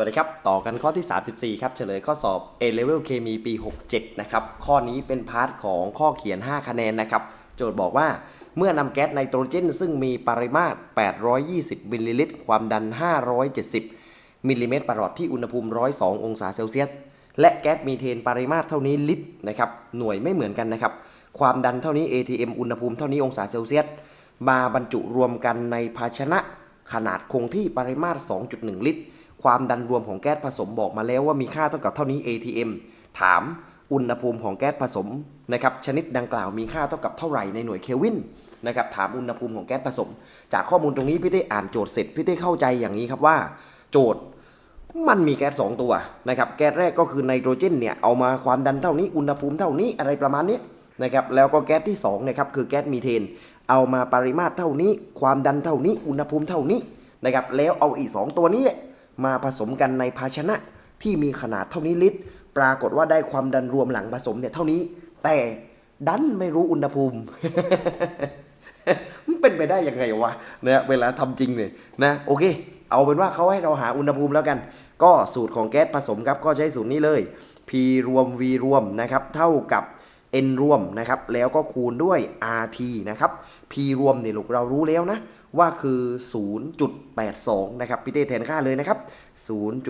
วัสดีครับ ต่อกันข้อที่ 34 ครับ เฉลยข้อสอบ A Level เคมีปี 67 นะครับ ข้อนี้เป็นพาร์ทของข้อเขียน 5 คะแนนนะครับ โจทย์บอกว่า เมื่อนำแก๊สไนโตรเจน ซึ่งมีปริมาตร 820 มิลลิลิตร ความดัน 570 มิลลิเมตรประหลอดที่อุณหภูมิ 102 องศาเซลเซียส และแก๊สมีเทนปริมาตรเท่านี้ลิตรนะครับ หน่วยไม่เหมือนกันนะครับ ความดันเท่านี้ ATM อุณหภูมิเท่านี้องศาเซลเซียส มาบรรจุรวมกันในภาชนะขนาดคงที่ปริมาตร 2.1 ลิตร ความดันรวมของแก๊สผสมบอกมาแล้วว่ามีค่าเท่ากับเท่านี้ ATM ถามอุณหภูมิของแก๊สผสมนะครับชนิดดังกล่าวมีค่าเท่ากับเท่าไหร่ในหน่วยเคลวินนะครับถามอุณหภูมิของแก๊สผสม จากข้อมูลตรงนี้พี่เต้อ่านโจทย์เสร็จพี่เต้เข้าใจอย่างนี้ครับว่า โจทย์มันมีแก๊ส2ตัวนะครับแก๊สแรกก็คือไนโตรเจนเนี่ยเอามาความดันเท่านี้อุณหภูมิเท่านี้อะไรประมาณนี้นะครับแล้วก็แก๊สที่2นะครับคือแก๊สมีเทน เอามาปริมาตรเท่านี้ ความดันเท่านี้อุณหภูมิเท่านี้นะครับแล้วเอาอีก 2 ตัวนี้เนี่ย มาผสมกันในภาชนะที่มีขนาดเท่านี้ลิตร ปรากฏว่าได้ความดันรวมหลังผสมเนี่ยเท่านี้ แต่ดันไม่รู้อุณหภูมิมันเป็นไปได้ยังไงวะนะเวลาทำจริงเนี่ยนะโอเค เอาเป็นว่าเขาให้เราหาอุณหภูมิแล้วกัน ก็สูตรของแก๊สผสมครับก็ใช้สูตรนี้เลย P รวม V รวมนะครับเท่ากับ N รวมนะครับแล้วก็คูณด้วย RT นะครับ P รวมเนี่ยลูกเรารู้แล้วนะ ว่าคือ 0.82 นะครับพี่เต้แทนค่าเลยนะครับ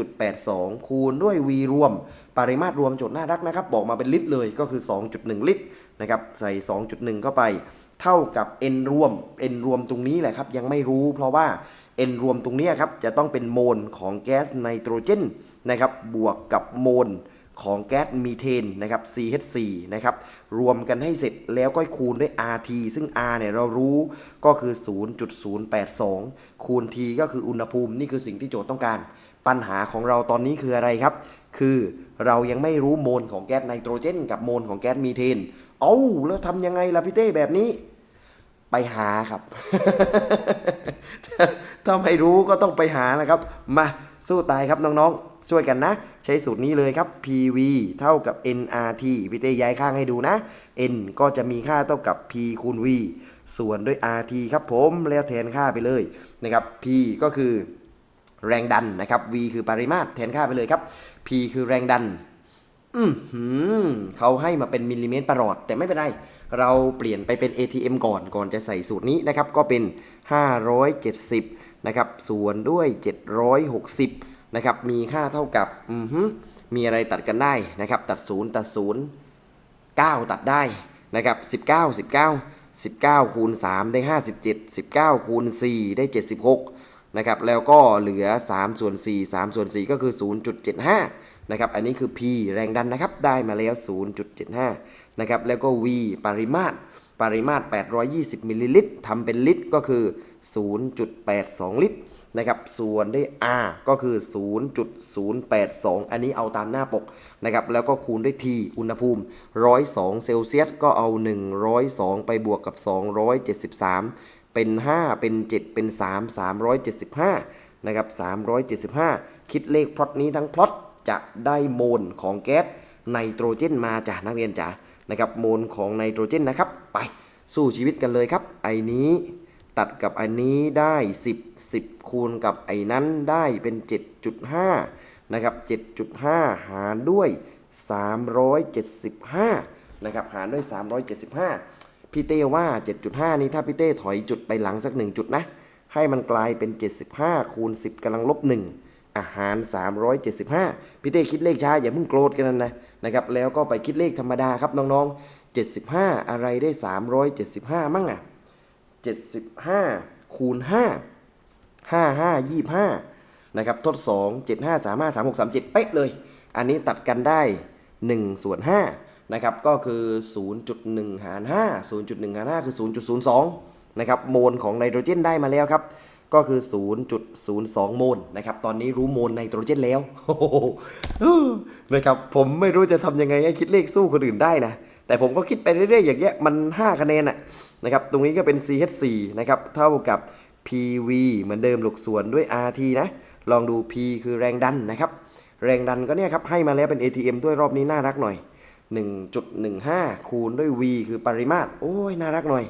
0.82 คูณด้วย V รวม ปริมาตรรวมจทย์น่ารักนะครับ บอกมาเป็นลิตรเลยก็คือ 2.1 ลิตรนะครับ ใส่ 2.1 เข้าไป เท่ากับ n รวม n รวมตรงนี้แหละครับ ยังไม่รู้เพราะว่า n รวมตรงนี้ครับ จะต้องเป็นโมลของแก๊สไนโตรเจนนะครับ บวกกับโมล ของแก๊สมีเทนนะครับ CH4 นะครับ รวมกันให้เสร็จแล้วก็คูณด้วย RT ซึ่ง R เนี่ยเรารู้ก็คือ 0.082 คูณ T ก็คืออุณหภูมิ นี่คือสิ่งที่โจทย์ต้องการ ปัญหาของเราตอนนี้คืออะไรครับ คือเรายังไม่รู้โมลของแก๊สไนโตรเจน กับโมลของแก๊สมีเทน เอ้าแล้วทำยังไงล่ะพี่เต้แบบนี้ไปหาครับ ถ้าไม่รู้ก็ต้องไปหานะครับ มาสู้ตายครับน้องๆ ช่วยกันนะ ใช้สูตรนี้เลยครับ PV เท่ากับ nRT พี่เต้ย้ายข้างให้ดูนะ n ก็จะมีค่าเท่ากับ p คูณ v ส่วนด้วย rt ครับผมแล้วแทนค่าไปเลยนะครับ p ก็คือแรงดันนะครับ v คือปริมาตรแทนค่าไปเลยครับ p คือแรงดันอืมเขาให้มาเป็นมิลลิเมตรประหลอด แต่ไม่เป็นไร เราเปลี่ยนไปเป็น ATM ก่อนก่อนจะใส่สูตรนี้นะครับ ก็เป็น 570 นะครับ ส่วนด้วย 760 นะครับมีค่าเท่ากับอือหือมีอะไรตัดกันได้นะครับตัด 0 ตัด 0 9 ตัดได้นะครับ19 19 19คูณ3ได้ 57 19คูณ4ได้ 76นะครับแล้วก็เหลือ3ส่วน4 3ส่วน4ก็คือ 0.75นะครับอันนี้คือ P แรงดันนะครับได้มาแล้ว 0.75นะครับแล้วก็ V ปริมาตรปริมาตร 820มิลลิลิตรทำเป็นลิตรก็คือ 0.82 ลิตรนะครับส่วนด้วย R ก็คือ 0.082 อันนี้เอาตามหน้าปกนะครับแล้วก็คูณด้วย T อุณหภูมิ 102 เซลเซียสก็เอา 102 ไปบวกกับ 273 เป็น 5 เป็น 7 เป็น 3 375นะครับ375 คิดเลขพลอตนี้ทั้งพลอตจะได้โมลของแก๊สไนโตรเจนมาจ้ะนักเรียนจ๋านะครับโมลของไนโตรเจนนะครับ ไปสู้ชีวิตกันเลยครับ ไอ้นี้ ตัดกับอันนี้ได้ 10 10 คูณกับไอ้นั้นได้เป็น 7.5 นะครับ 7.5 หารด้วย 375 นะครับ หารด้วย 375 พี่เต้ว่า 7.5 นี้ถ้าพี่เต้ถอยจุดไปหลังสัก 1 จุดนะ ให้มันกลายเป็น 75 คูณ 10กำลังลบ 1 อาหาร 375 พี่เต้คิดเลขช้าอย่าเพิ่งโกรธกันนะ นะนะครับ แล้วก็ไปคิดเลขธรรมดาครับน้องๆ 75 อะไรได้ 375 มั่งอะ 75 คูณ 5 55 25 นะครับ ทด 2 75 35 36 37 เป๊ะเลย อันนี้ตัดกันได้ 1 ส่วน 5 นะครับ ก็คือ 0.1 หาร 5 0.1 หาร 5 คือ 0.02 นะครับ โมลของไนโตรเจนได้มาแล้วครับ ก็คือ 0.02 โมลนะครับ ตอนนี้รู้โมลไนโตรเจนแล้วโอ้โหนะครับ ผมไม่รู้จะทำยังไงให้คิดเลขสู้คนอื่นได้นะ แต่ผมก็คิดไปเรื่อยๆอย่างเงี้ยมัน 5 คะแนนอะนะครับตรงนี้ก็เป็น CH4 นะครับเท่ากับ PV เหมือนเดิมหลกส่วนด้วย RT นะ ลองดู P คือแรงดันนะครับ แรงดันก็เนี่ยครับให้มาแล้วเป็น ATM ด้วยรอบนี้น่ารักหน่อย 1.15 คูณด้วย V คือปริมาตร โอ้ยน่ารักหน่อย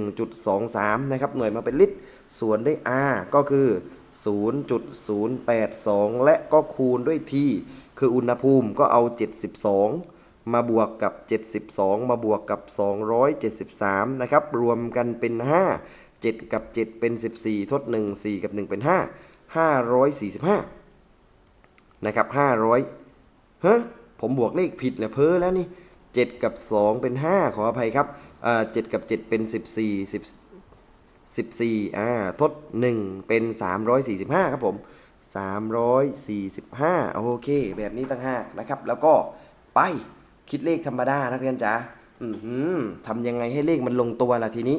1.23 นะครับหน่วยมาเป็นลิตร ส่วนด้วย R ก็คือ 0.082 และก็คูณด้วย t คืออุณหภูมิก็เอา 72 มาบวกกับ 72 มาบวกกับ 273 นะครับ รวมกันเป็น 5 7 กับ 7 เป็น 14 ทด 1 4 กับ 1 เป็น 5 545 นะครับ 500ฮะผมบวกเลขผิดเนี่ยเพ้อแล้วนี่ 7 กับ 2 เป็น 5 ขออภัยครับอ่า7กับ 7 เป็น 14 10 14อ่าทด 1 เป็น 345 ครับผม 345 โอเค แบบนี้ตั้งหากนะครับ แล้วก็ไป คิดเลขธรรมดานักเรียนจ๋าทำยังไงให้เลขมันลงตัวล่ะทีนี้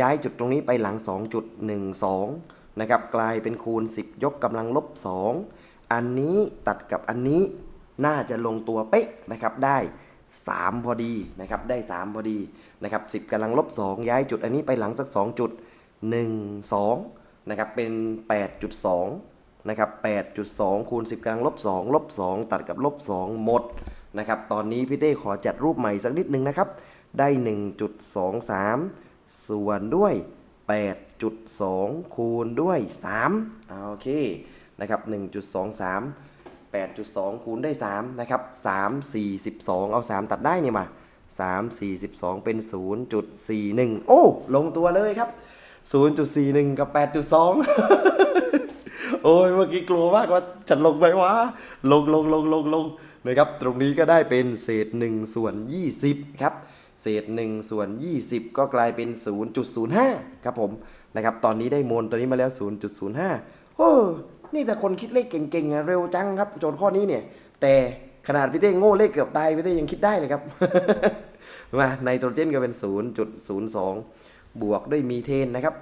ย้ายจุดตรงนี้ไปหลัง 2.12 นะครับ กลายเป็นคูณ 10 ยกกำลังลบ 2 อันนี้ตัดกับอันนี้น่าจะลงตัวเป๊ะนะครับได้ 3 พอดีนะครับได้ 3 พอดีนะครับ10กำลังลบ 2 ย้ายจุดอันนี้ไปหลังสัก2จุด1 2 นะครับเป็น 8.2 นะครับ 8.2 คูณ 10กำลังลบ 2 ลบ 2 ตัดกับลบ 2 หมด นะครับ ตอนนี้พี่เต้ขอจัดรูปใหม่สักนิดนึงนะครับ ได้ 1.23 ส่วนด้วย 8.2 คูณด้วย3อ่าโอเคนะครับ 1.23 8.2 คูณด้วย3นะครับ 3 42 เอา 3 ตัดได้เนี่ยมา 3 42 เป็น 0.41 โอ้ ลงตัวเลยครับ 0.41 กับ 8.2 โอ้ยเมื่อกี้กลัวมากว่าฉันลงไปวะลงลงลงลงลงนะครับ ตรงนี้ก็ได้เป็นเศษ1ส่วน20 ครับเศษ1ส่วน 20 ก็กลายเป็น 0.05 ครับผมนะครับ ตอนนี้ได้โมลตัวนี้มาแล้ว 0.05 โอ้นี่แต่คนคิดเลขเก่งๆอะเร็วจังครับ โจทย์ข้อนี้เนี่ย แต่ขนาดพี่เต้โง่เลขเกือบตายพี่เต้ยังคิดได้เลยครับ มาไนโตรเจนก็เป็น 0.02 บวกด้วยมีเทนนะครับ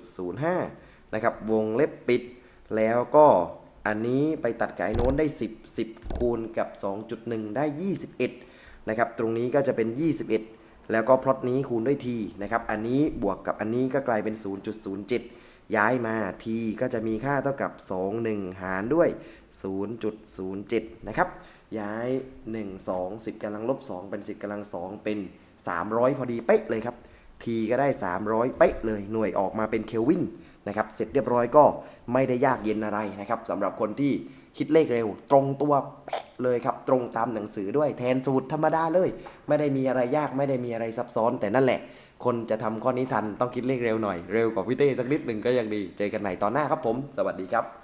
0.05 นะครับ วงเล็บปิด แล้วก็อันนี้ไปตัดกับไอ้โน้นได้ 10 10 คูณกับ 2.1 ได้ 21 นะครับ ตรงนี้ก็จะเป็น 21 แล้วก็พลอตนี้คูณด้วย t นะครับ อันนี้บวกกับอันนี้ก็กลายเป็น 0.07 ย้ายมา t ก็จะมีค่าเท่ากับ 21 หารด้วย 0.07 นะครับ ย้าย 1 2 10กำลังลบ 2 เป็น 10กำลัง 2 เป็น 300 พอดีเป๊ะเลยครับ t ก็ได้ 300 เป๊ะเลย หน่วยออกมาเป็นเคลวิน นะครับเสร็จเรียบร้อยก็ไม่ได้ยากเย็นอะไรนะครับสำหรับคนที่คิดเลขเร็ว ตรงตัวเป๊ะเลยครับตรงตามหนังสือด้วยแทนสูตรธรรมดาเลย ไม่ได้มีอะไรยากไม่ได้มีอะไรซับซ้อน แต่นั่นแหละ คนจะทำข้อนี้ทันต้องคิดเลขเร็วหน่อยเร็วกว่าพี่เต้สักนิดหนึ่งก็ยังดี เจอกันใหม่ตอนหน้าครับผม สวัสดีครับ